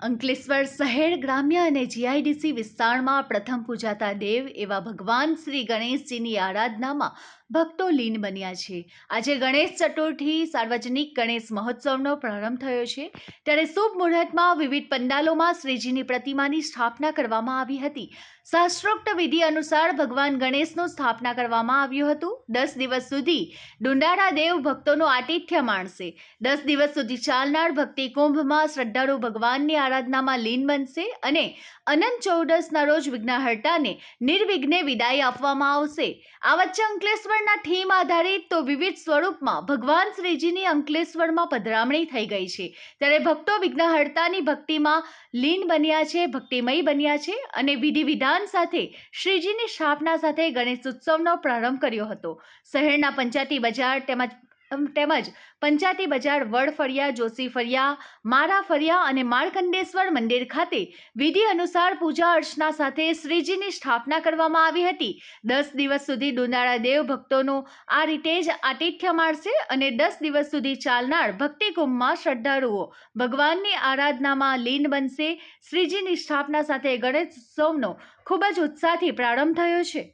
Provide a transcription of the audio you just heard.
અંકલેશ્વર શહેર ગ્રામ્ય અને જીઆઈડીસી વિસ્તારમાં પ્રથમ પૂજાતા દેવ એવા ભગવાન શ્રી ગણેશજીની આરાધનામાં ભક્તો લીન બન્યા છે. આજે ગણેશ ચતુર્થી, સાર્વજનિક ગણેશ મહોત્સવનો પ્રારંભ થયો છે. ત્યારે શુભ મુહૂર્તમાં વિવિધ પંડાલોમાં શ્રીજીની પ્રતિમાની સ્થાપના કરવામાં આવી હતી. શાસ્ત્રોક્ત વિધિ અનુસાર ભગવાન ગણેશનું સ્થાપના કરવામાં આવ્યું હતું. દસ દિવસ સુધી ડુંડાળા દેવ ભક્તોનું આતિથ્ય માણશે. દસ દિવસ સુધી ચાલનાર ભક્તિ કુંભમાં શ્રદ્ધાળુ ભગવાનની આરાધનામાં લીન બનશે અને અનંત ચૌદસના રોજ વિઘ્નહર્તાને નિર્વિઘ્ને વિદાય આપવામાં આવશે. આ વચ્ચે અંકલેશ્વરના થીમ આધારિત તો વિવિધ સ્વરૂપમાં ભગવાન શ્રીજીની અંકલેશ્વરમાં પધરામણી થઈ ગઈ છે. ત્યારે ભક્તો વિઘ્નહર્તાની ભક્તિમાં લીન બન્યા છે, ભક્તિમય બન્યા છે અને વિધિ વિધાન સાથે શ્રીજીની સ્થાપના સાથે ગણેશ ઉત્સવનો પ્રારંભ કર્યો હતો. શહેરના પંચાયતી બજાર તેમજ તેમજ પંચાતી બજાર વડ ફળિયા જોશી ફળિયા, મારા ફળિયા અને માળકંડેશ્વર મંદિર ખાતે વિધિ અનુસાર પૂજા અર્ચના સાથે શ્રીજીની સ્થાપના કરવામાં આવી હતી. દસ દિવસ સુધી દુનાળા દેવ ભક્તોનું આ રીતે જ આતિથ્ય માણશે અને દસ દિવસ સુધી ચાલનાર ભક્તિકુંભમાં શ્રદ્ધાળુઓ ભગવાનની આરાધનામાં લીન બનશે. શ્રીજીની સ્થાપના સાથે ગણેશ ઉત્સવનો ખૂબ જ ઉત્સાહથી પ્રારંભ થયો છે.